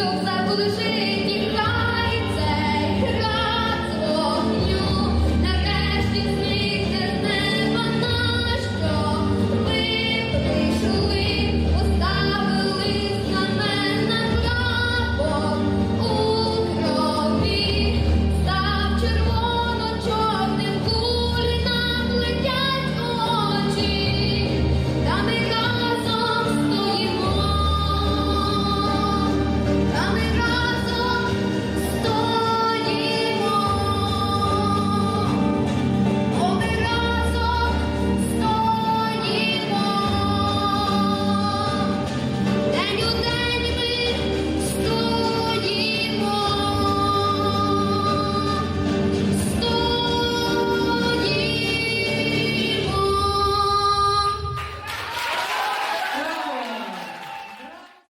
Люк заколиши.